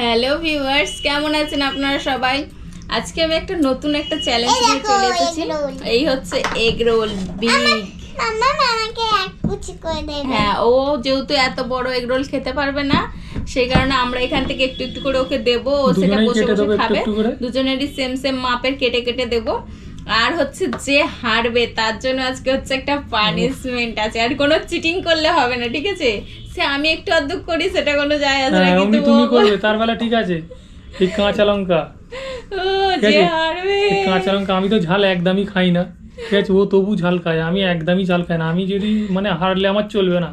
Hello viewers কেমন আছেন আপনারা সবাই? আজকে আমি একটা নতুন একটা চ্যালেঞ্জ নিয়ে চলে এসেছি। এই হচ্ছে এগ রোল বিগ মামা আমাকে এক কুচি করে দেবে। হ্যাঁ ও যেহেতু এত বড় এগ রোল খেতে পারবে না সেই কারণে আমরা এখান থেকে একটু একটু করে ওকে দেবো। ও সেটা বসে বসে খাবে। দুজনেরই সেম সেম মাপের কেটে কেটে দেবো। আর হচ্ছে যে হারবে তার জন্য আজকে হচ্ছে একটা পানিশমেন্ট আছে। আর কোনো চিটিং করলে হবে না ঠিক আছে? সে আমি একটু অদ্ভুত করি সেটা কোনো যায় আসে না হ্যাঁ কিন্তু তুমি করবে তার বেলা ঠিক আছে। এই কাঁচা লঙ্কা। ও যে হারবে। কাঁচা লঙ্কা আমি তো ঝাল একদমই খাই না। ঠিক আছে ও তবু ঝাল খায় আমি একদমই ঝাল খাই না আমি যদি মানে হারলে আমার চলবে না।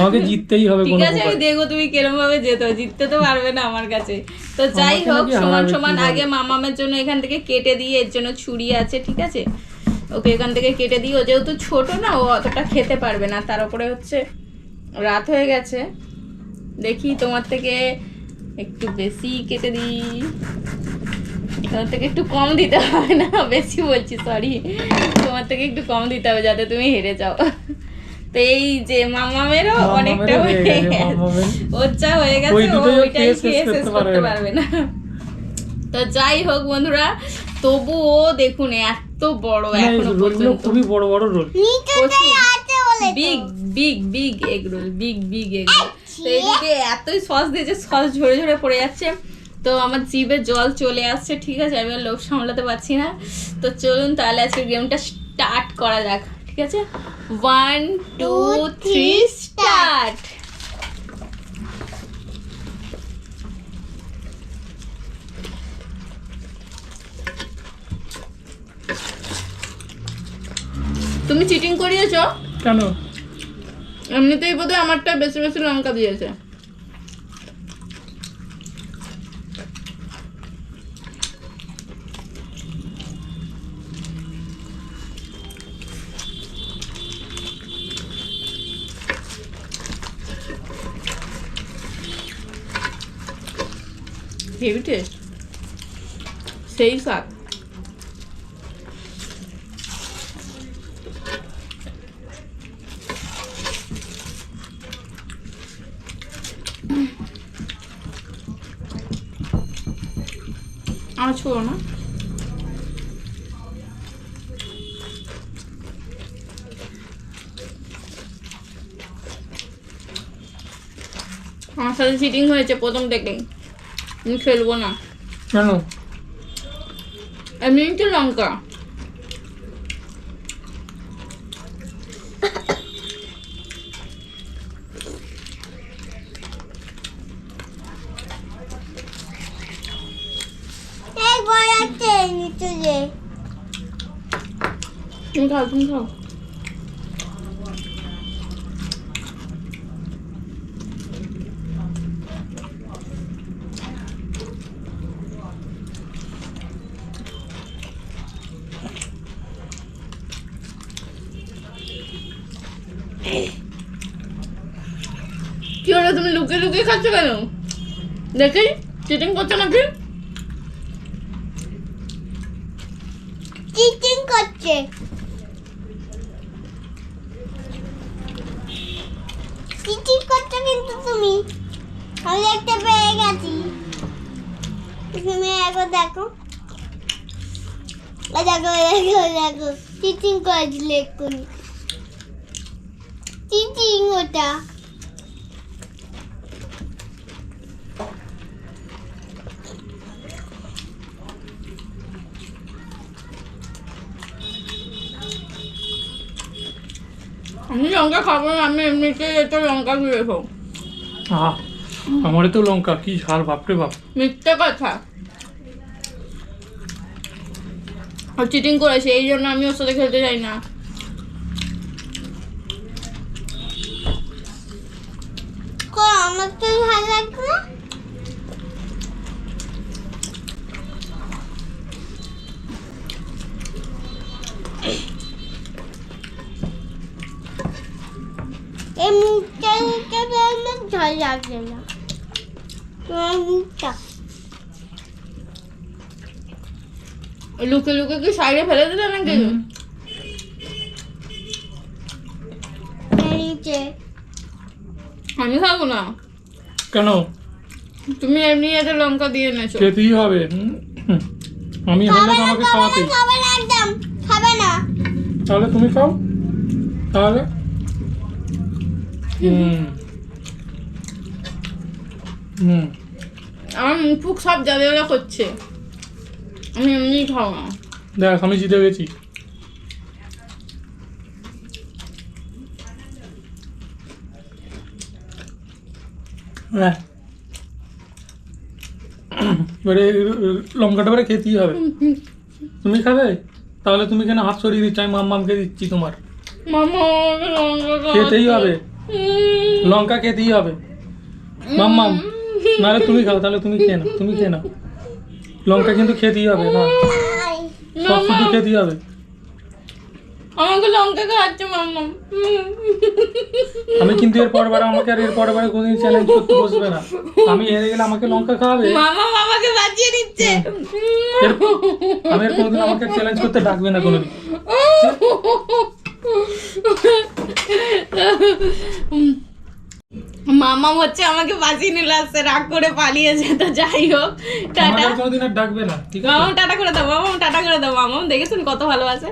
আমাকে জিততেই হবে কোনো ঠিক আছে আমি দেখব তুমি কিরম ভাবে যেত জিততে তো পারবে না আমার কাছে। তো যাই হোক সমান সমান আগে মামামের জন্য এখান থেকে কেটে দিয়ে এর জন্য ছুরি আছে ঠিক আছে? ওকে এখান থেকে কেটে দিই ও যেহেতু ছোট না ও অতটা খেতে পারবে না তার উপরে হচ্ছে রাত হয়ে গেছে। দেখি তোমার থেকে একটু বেশি কেটে দিই। তোমার থেকে একটু কম দিতে হবে না বেশি বলছি সরি তোমার থেকে একটু কম দিতে হবে যাতে তুমি হেরে যাও। তো এই যে মামামেরও অনেকটা হয়ে গেছে, ওর হয়ে গেছে ওইটাই খেয়ে শেষ করতে পারবে না। তো যাই হোক বন্ধুরা তবুও দেখুন এত বড় এখনও পর্যন্ত। খুবই বড় বড় roll. Big big big egg roll big big egg roll. তো এতই সস দিয়েছে সস ঝরে ঝরে পড়ে যাচ্ছে। তো আমার জিভে জল চলে আসছে ঠিক আছে? আমি আর লোভ সামলাতে পারছি না। তো চলুন তাহলে আজকে গেমটা স্টার্ট করা যাক ঠিক আছে? ওয়ান টু থ্রি স্টার্ট তুমি চিটিং করিয়েছ? কেন? এমনিতেই বোধহয় আমারটা বেশি বেশি লঙ্কা দিয়েছে। হেভি সেই স্বাদ। আমার না? আমার সাথে চিটিং হয়েছে প্রথম থেকেই আমি খেলব না। কেন? এমনি তো লঙ্কা। এই আছে নিচে তুমি খাও তুমি খাও। কি হলো, তুমি লুকে লুকিয়ে খাচ্ছ কেন? দেখি চিটিং করছ নাকি? চিটিং করছে। চিটিং করছ কিন্তু তুমি। আমি দেখতে পেয়ে গেছি। তুমি একবার দেখো। দেখো দেখো দেখো। চিটিং করেছিলে এক্ষুনি। চিটিং ওটা। আমি লঙ্কা খাব না আমি এমনিতেই এত লঙ্কা দিয়ে খাব। আহ আমার তো লঙ্কা কি ঝাল বাপরে বাপ। মিথ্যে কথা। ও চিটিং করেছে এই জন্য আমি ওর সাথে খেলতে চাই না। আমার তো মুখটা মুখটা আমার ঝাল লাগছে না তোমার মুখটা লুকে লুকে কি সাইডে ফেলে দিলে নাকি হুম। নিচে আমি খাব না কেন? তুমি এমনি এত লঙ্কা দিয়ে এনেছো। খেতেই হবে হুম, হুম। আমি হলে তো আমাকে খাওয়াতেই। খাবে না একদম খাবে না। তাহলে তুমি খাও। তাহলে? হুম। হুম। আমার মুখ সব জ্বালা জ্বালা করছে। আমি এমনি খাও না। দেখ আমি জিতে গেছি। হ্যাঁ। এবারে লঙ্কাটা এবারে খেতেই হবে। তুমি খাবে? তাহলে তুমি কেন হাত সরিয়ে দিচ্ছ আমি মাম্মামকে দিচ্ছি তোমার। খেতেই হবে। লঙ্কা খেতেই হবে। মাম্মাম নাহলে তুমি খাও তাহলে তুমি খেয়ে নাও তুমি খেয়ে নাও। লঙ্কা কিন্তু খেতেই হবে না? সব শুধু খেতেই হবে। আমাকে লঙ্কা খাওয়াচ্ছে মাম্মা। আমি কিন্তু এর পরের বার আমাকে আর এর পরের বারে কোনোদিন চ্যালেঞ্জ করতে বসবে না। আমি হেরে গেলে আমাকে লঙ্কা খাওয়াবে? মামা মামাকে বাঁচিয়ে দিচ্ছে। এর আমি আর কোনোদিন আমাকে চ্যালেঞ্জ করতে ডাকবে না কোনোদিন। মামা হচ্ছে আমাকে বাঁচিয়ে নিল আসছে রাগ করে পালিয়ে যেত যাই হোক টাটা। কোনোদিন আর ডাকবে না ঠিক আছে? মামা টাটা করে দাও মামা টাটা করে দাও মামা দেখেছেন কত ভালোবাসে?